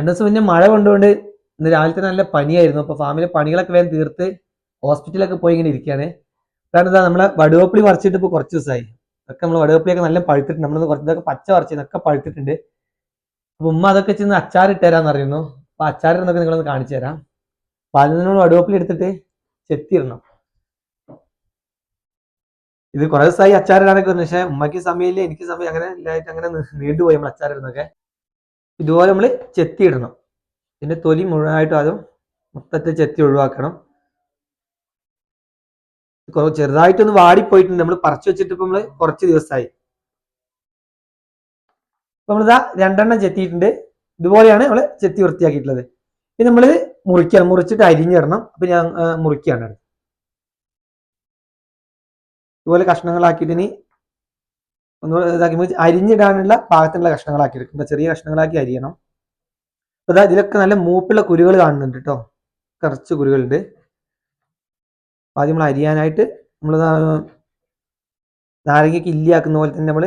രണ്ടു ദിവസം മുന്നേ മഴ കൊണ്ടുകൊണ്ട് ഇന്ന് രാവിലത്തെ നല്ല പനിയായിരുന്നു. അപ്പൊ ഫാമിലെ പണികളൊക്കെ വേഗം തീർത്ത് ഹോസ്പിറ്റലൊക്കെ പോയി ഇങ്ങനെ ഇരിക്കുകയാണ് കാരണം ഇതാ നമ്മളെ വടുവപ്പിളി പറിച്ചിട്ട് ഇപ്പൊ കുറച്ച് ദിവസമായി ഒക്കെ നമ്മൾ വടുവപ്പിളിയൊക്കെ നല്ല പഴുത്തിട്ടുണ്ട്. നമ്മൾ ഇതൊക്കെ പച്ച പറിച്ചതൊക്കെ പഴുത്തിട്ടുണ്ട്. അപ്പോൾ ഉമ്മ അതൊക്കെ ചെന്ന് അച്ചാർ ഇട്ടുതരാന്ന് അറിയുന്നു അപ്പൊ അച്ചാറിടുന്നൊക്കെ നിങ്ങളൊന്ന് കാണിച്ചു തരാം. അപ്പൊ അതിൽ നമ്മൾ വടുവപ്പിളി എടുത്തിട്ട് ചെത്തിയിടണം. ഇത് കുറേ ദിവസമായി അച്ചാറിടാനൊക്കെ പക്ഷെ ഉമ്മയ്ക്ക് സമയമില്ല എനിക്ക് സമയം അങ്ങനെ ഇല്ലായിട്ട് അങ്ങനെ നീണ്ടുപോയി നമ്മൾ അച്ചാറിടുന്നൊക്കെ ഇതുപോലെ നമ്മൾ ചെത്തിയിടണം. ഇതിന്റെ തൊലി മുഴുവനായിട്ടും അതും മൊത്തത്തിൽ ചെത്തി ഒഴിവാക്കണം. ചെറുതായിട്ടൊന്ന് വാടിപ്പോയിട്ടുണ്ട്. നമ്മൾ പറിച്ചു വെച്ചിട്ട് ഇപ്പൊ നമ്മൾ കുറച്ച് ദിവസമായി. അപ്പം നമ്മളിതാ രണ്ടെണ്ണം ചെത്തിയിട്ടുണ്ട്. ഇതുപോലെയാണ് നമ്മൾ ചെത്തി വൃത്തിയാക്കിയിട്ടുള്ളത്. ഇനി നമ്മൾ മുറിക്കണം മുറിച്ചിട്ട് അരിഞ്ഞിടണം. അപ്പൊ ഞാൻ മുറിക്കുകയാണ് ഇതുപോലെ കഷ്ണങ്ങളാക്കിയിട്ട് ഇനി ഒന്ന് ഇതാക്കി അരിഞ്ഞിടാനുള്ള പാകത്തിനുള്ള കഷ്ണങ്ങളാക്കി എടുക്കും ചെറിയ കഷ്ണങ്ങളാക്കി അരിയണം. അപ്പൊ ഇതാ ഇതിലൊക്കെ നല്ല മൂപ്പുള്ള കുരുകൾ കാണുന്നുണ്ട് കേട്ടോ കുറച്ച് കുരുകളുണ്ട്. ആദ്യം നമ്മൾ അരിയാനായിട്ട് നമ്മൾ നാരങ്ങയ്ക്ക് ഇല്ലിയാക്കുന്ന പോലെ തന്നെ നമ്മൾ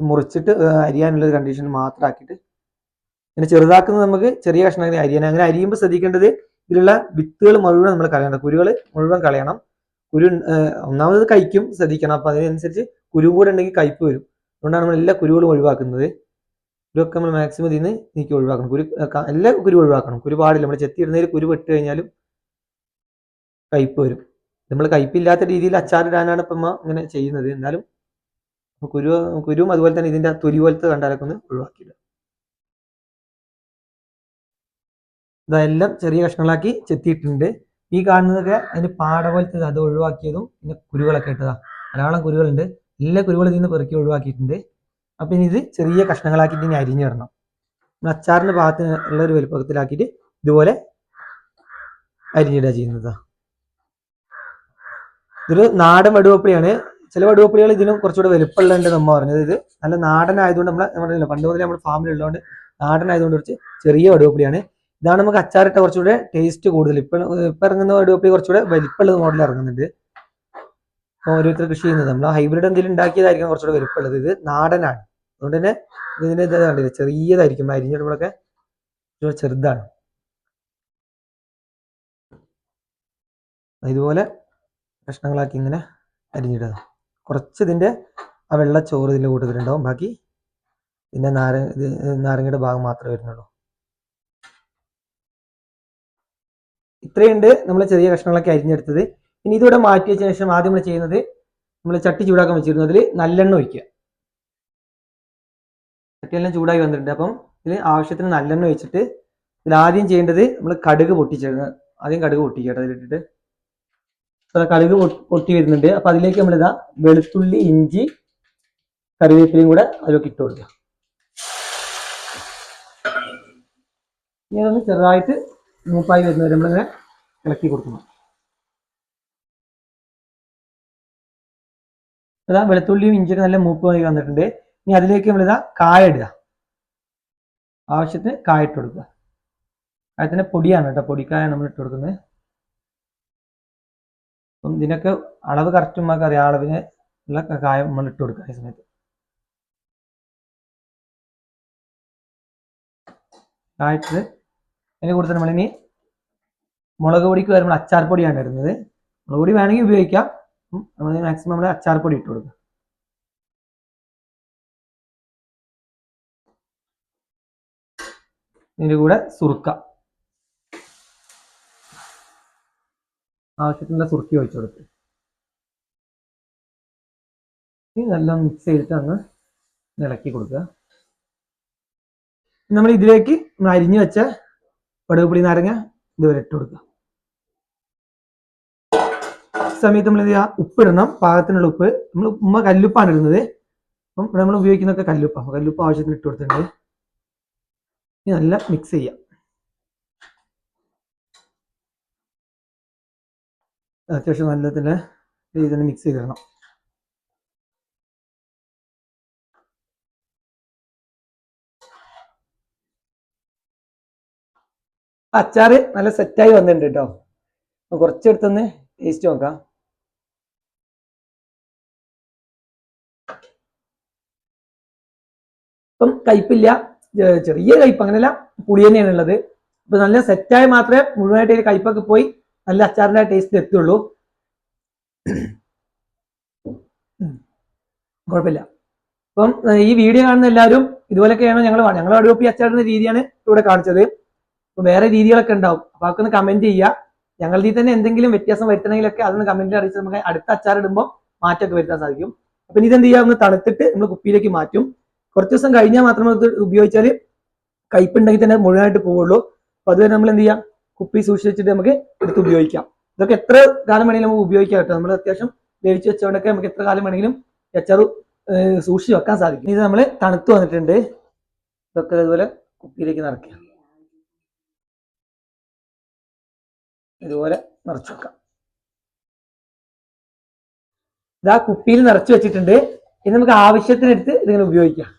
മുറിച്ചിട്ട് അരിയാനുള്ള ഒരു കണ്ടീഷൻ മാത്രം ആക്കിയിട്ട് ഇങ്ങനെ ചെറുതാക്കുന്നത് നമുക്ക് ചെറിയ കഷ്ണങ്ങൾ അരിയാൻ അങ്ങനെ അരിയുമ്പോൾ ശ്രദ്ധിക്കേണ്ടത് ഇതിലുള്ള വിത്തുകൾ മുഴുവൻ നമ്മൾ കളയണം. കുരുകൾ മുഴുവൻ കളയണം. കുരു ഒന്നാമത് കഴിക്കും ശ്രദ്ധിക്കണം. അപ്പൊ അതിനനുസരിച്ച് കുരു കൂടെ ഉണ്ടെങ്കിൽ കയ്പ് വരും. അതുകൊണ്ടാണ് നമ്മൾ എല്ലാ കുരുകളും ഒഴിവാക്കുന്നത്. കുരുവൊക്കെ നമ്മൾ മാക്സിമം ഇതിൽ നിന്ന് നീക്കി ഒഴിവാക്കണം. കുരു എല്ലാ കുരു ഒഴിവാക്കണം. കുരു പാടില്ല നമ്മൾ ചെത്തിയിടുന്നതിൽ കുരു പെട്ട് കഴിഞ്ഞാലും കയ്പ് വരും. നമ്മൾ കയ്പില്ലാത്ത രീതിയിൽ അച്ചാറിടാനാണ് ഇപ്പം ഇങ്ങനെ ചെയ്യുന്നത്. എന്നാലും കുരു കുരുവും അതുപോലെ തന്നെ ഇതിന്റെ തൊലി പോലത്തെ കണ്ടാലൊക്കെ ഒന്ന് ഒഴിവാക്കിയിടുക. ഇതെല്ലാം ചെറിയ കഷ്ണങ്ങളാക്കി ചെത്തിയിട്ടുണ്ട്. ഈ കാണുന്നതൊക്കെ അതിന് പാട പോലത്തെ അത് ഒഴിവാക്കിയതും പിന്നെ കുരുകളൊക്കെ ഇട്ടതാ. ധാരാളം കുരുകളുണ്ട്. എല്ലാ കുരുകളും നിന്ന് പെറുക്കി ഒഴിവാക്കിയിട്ടുണ്ട്. അപ്പൊ ഇനി ഇത് ചെറിയ കഷ്ണങ്ങളാക്കിയിട്ട് ഇനി അരിഞ്ഞിടണം നമ്മൾ അച്ചാറിന്റെ ഭാഗത്തിന് ഉള്ള ഒരു വലുപ്പത്തിലാക്കിയിട്ട് ഇതുപോലെ അരിഞ്ഞിടുക ചെയ്യുന്നത്. ഇതൊരു നാടൻ വടുവപ്പടിയാണ് ചില വടുവപ്പടികൾ ഇതിനും കുറച്ചുകൂടെ വലുപ്പമുള്ളതുണ്ട് നമ്മ പറഞ്ഞത്. ഇത് നല്ല നാടൻ ആയതുകൊണ്ട് നമ്മളെ നമ്മുടെ പണ്ട് മുതലേ നമ്മുടെ ഫാമിലുള്ളതുകൊണ്ട് നാടൻ ആയതുകൊണ്ട് കുറച്ച് ചെറിയ വടുവപ്പടിയാണ് ഇതാണ് നമുക്ക് അച്ചാറിട്ട കുറച്ചുകൂടെ ടേസ്റ്റ് കൂടുതൽ. ഇപ്പൊ ഇപ്പൊ ഇറങ്ങുന്ന വടുവപ്പടി കുറച്ചുകൂടെ വലിപ്പമുള്ളത് മോഡൽ ഇറങ്ങുന്നുണ്ട്. ഓരോരുത്തർ കൃഷി ചെയ്യുന്നത്. നമ്മൾ ഹൈബ്രിഡ് എന്തെങ്കിലും ഉണ്ടാക്കിയതായിരിക്കും കുറച്ചുകൂടെ വലുപ്പമുള്ളത്. ഇത് നാടനാണ്. അതുകൊണ്ട് തന്നെ ഇതിന്റെ ഇത് കണ്ടില്ല? ചെറിയതായിരിക്കും. അരിഞ്ഞിടുമ്പോഴൊക്കെ ചെറുതാണ്. ഇതുപോലെ കഷ്ണങ്ങളാക്കി ഇങ്ങനെ അരിഞ്ഞിടുക. കുറച്ച് ഇതിന്റെ ആ വെള്ള ചോറ് ഇതിന്റെ കൂട്ടത്തിലുണ്ടാവും ബാക്കി ഇതിന്റെ ഇത് നാരങ്ങയുടെ ഭാഗം മാത്രമേ വരുന്നുള്ളൂ. ഇത്രയുണ്ട്. നമ്മൾ ചെറിയ കഷ്ണങ്ങളൊക്കെ അരിഞ്ഞെടുത്തത്. ഇനി ഇതിവിടെ മാറ്റി വെച്ച ശേഷം ആദ്യം നമ്മൾ ചെയ്യുന്നത് നമ്മൾ ചട്ടി ചൂടാക്കാൻ വെച്ചിരുന്നു. അതിൽ നല്ലെണ്ണ ഒഴിക്കുക. ചട്ടിയെല്ലാം ചൂടായി വന്നിട്ടുണ്ട്. അപ്പം ഇതിൽ ആവശ്യത്തിന് നല്ലെണ്ണ ഒഴിച്ചിട്ട് ഇതിൽ ആദ്യം ചെയ്യേണ്ടത് നമ്മൾ കടുക് പൊട്ടിച്ചിരുന്നു ആദ്യം കടുക് പൊട്ടിക്കട്ടെ അതിലിട്ടിട്ട്. കടുക് പൊട്ടി- പൊട്ടി വരുന്നുണ്ട്. അപ്പം അതിലേക്ക് നമ്മൾ ഇതാ വെളുത്തുള്ളി ഇഞ്ചി കറിവേപ്പിലയും കൂടെ അതിലേക്ക് ഇട്ട് കൊടുക്കുക. ഇനി അതൊന്ന് ചെറുതായിട്ട് മൂപ്പായി വരുന്നവരെ നമ്മളിങ്ങനെ ഇളക്കി കൊടുക്കണം. അതാ വെളുത്തുള്ളിയും ഇഞ്ചിയൊക്കെ നല്ല മൂപ്പ് മൂപ്പായി വന്നിട്ടുണ്ട്. ഇനി അതിലേക്ക് നമ്മളിതാ കായ ഇടുക. ആവശ്യത്തിന് കായ ഇട്ട് കൊടുക്കുക. കായത്തിന്റെ പൊടിയാണ് കേട്ടോ പൊടിക്കായ നമ്മൾ ഇട്ട് കൊടുക്കുന്നത്. അപ്പം ഇതിനൊക്കെ അളവ് കറക്റ്റ് നമുക്ക് അറിയാം. അളവിന് ഉള്ള കായം നമ്മൾ ഇട്ട് കൊടുക്കുക ഈ സമയത്ത്. കായിട്ട് അതിന് കൂടുതൽ നമ്മളിനി മുളക് പൊടിക്ക് വരുമ്പോൾ അച്ചാർ പൊടിയാണ് ഇടുന്നത്. മുളക് പൊടി വേണമെങ്കിൽ ഉപയോഗിക്കാം. നമ്മൾ മാക്സിമം നമ്മൾ അച്ചാർ പൊടി ഇട്ട് കൊടുക്കുക ഇതിന്റെ കൂടെ സുറുക്ക ആവശ്യത്തിനുള്ള സുറുക്കി ഒഴിച്ചു കൊടുക്കുക ഇനി നല്ല മിക്സ് ചെയ്തിട്ട് അങ്ങ് ഇളക്കി കൊടുക്കുക നമ്മൾ ഇതിലേക്ക് നമ്മൾ അരിഞ്ഞു വെച്ച പടുകുപ്പുളി നാരങ്ങ ഇതുവരെ ഇട്ട് കൊടുക്കുക സമയത്ത് നമ്മൾ ചെയ്യുക? ഉപ്പിടണം. പാകത്തിനുള്ള ഉപ്പ്. നമ്മൾ ഉമ്മ കല്ലുപ്പാണ് ഇടുന്നത്. അപ്പം ഇവിടെ നമ്മൾ ഉപയോഗിക്കുന്നതൊക്കെ കല്ലുപ്പാണ് കല്ലുപ്പ് ആവശ്യത്തിന് ഇട്ട് കൊടുത്തിട്ടുണ്ട്. ഇനി നല്ല മിക്സ് ചെയ്യാം. അത്യാവശ്യം നല്ല രീതിയിൽ തന്നെ മിക്സ് ചെയ്തിടണം അച്ചാറ് നല്ല സെറ്റായി വന്നിട്ടുണ്ട് കേട്ടോ കുറച്ചെടുത്തൊന്ന് ടേസ്റ്റ് നോക്കാം. ഇപ്പം കയ്പില്ല. ചെറിയ കയ്പ് അങ്ങനെയല്ല പുളി തന്നെയാണ് ഉള്ളത്. ഇപ്പൊ നല്ല സെറ്റായി മാത്രമേ മുഴുവനായിട്ട് കയ്പൊക്കെ പോയി നല്ല അച്ചാറിന്റെ ടേസ്റ്റ് എത്തുള്ളൂ. കുഴപ്പമില്ല. അപ്പം ഈ വീഡിയോ കാണുന്ന എല്ലാവരും ഇതുപോലെയൊക്കെയാണ് ഞങ്ങൾ ഞങ്ങൾ അടുപ്പി അച്ചാറിന്റെ രീതിയാണ് ഇവിടെ കാണിച്ചത്. അപ്പൊ വേറെ രീതികളൊക്കെ ഉണ്ടാവും. അപ്പൊ അതൊക്കെ ഒന്ന് കമന്റ് ചെയ്യുക. ഞങ്ങളുടെ തന്നെ എന്തെങ്കിലും വ്യത്യാസം വരുത്തണമെങ്കിലൊക്കെ അതൊന്ന് കമന്റിൽ അറിയിച്ച് നമുക്ക് അടുത്ത അച്ചാർ ഇടുമ്പോൾ മാറ്റമൊക്കെ വരുത്താൻ സാധിക്കും. അപ്പൊ ഇതെന്ത് ചെയ്യാം ഒന്ന് തണുത്തിട്ട് നമ്മൾ കുപ്പിയിലേക്ക് മാറ്റും. കുറച്ച് ദിവസം കഴിഞ്ഞാൽ മാത്രമേ അത് ഉപയോഗിച്ചാൽ കയ്പുണ്ടെങ്കിൽ തന്നെ മുഴുവനായിട്ട് പോവുള്ളൂ. അപ്പൊ അതുവരെ നമ്മൾ എന്ത് ചെയ്യാം? കുപ്പി സൂക്ഷിച്ചിട്ട് നമുക്ക് എടുത്ത് ഉപയോഗിക്കാം. ഇതൊക്കെ എത്ര കാലം വേണമെങ്കിലും നമുക്ക് ഉപയോഗിക്കാം കേട്ടോ. നമ്മൾ അത്യാവശ്യം വേവിച്ച് വെച്ചുകൊണ്ടൊക്കെ നമുക്ക് എത്ര കാലം വേണമെങ്കിലും ഏഹ് സൂക്ഷിച്ച് വെക്കാൻ സാധിക്കും. ഇത് നമ്മൾ തണുത്ത് വന്നിട്ടുണ്ട്. ഇതൊക്കെ ഇതുപോലെ കുപ്പിയിലേക്ക് നിറയ്ക്കുക ഇതുപോലെ നിറച്ച് വെക്കാം. ഇതാ കുപ്പിയിൽ നിറച്ച് വെച്ചിട്ടുണ്ട്. ഇനി നമുക്ക് ആവശ്യത്തിനെടുത്ത് ഇതിങ്ങനെ ഉപയോഗിക്കാം.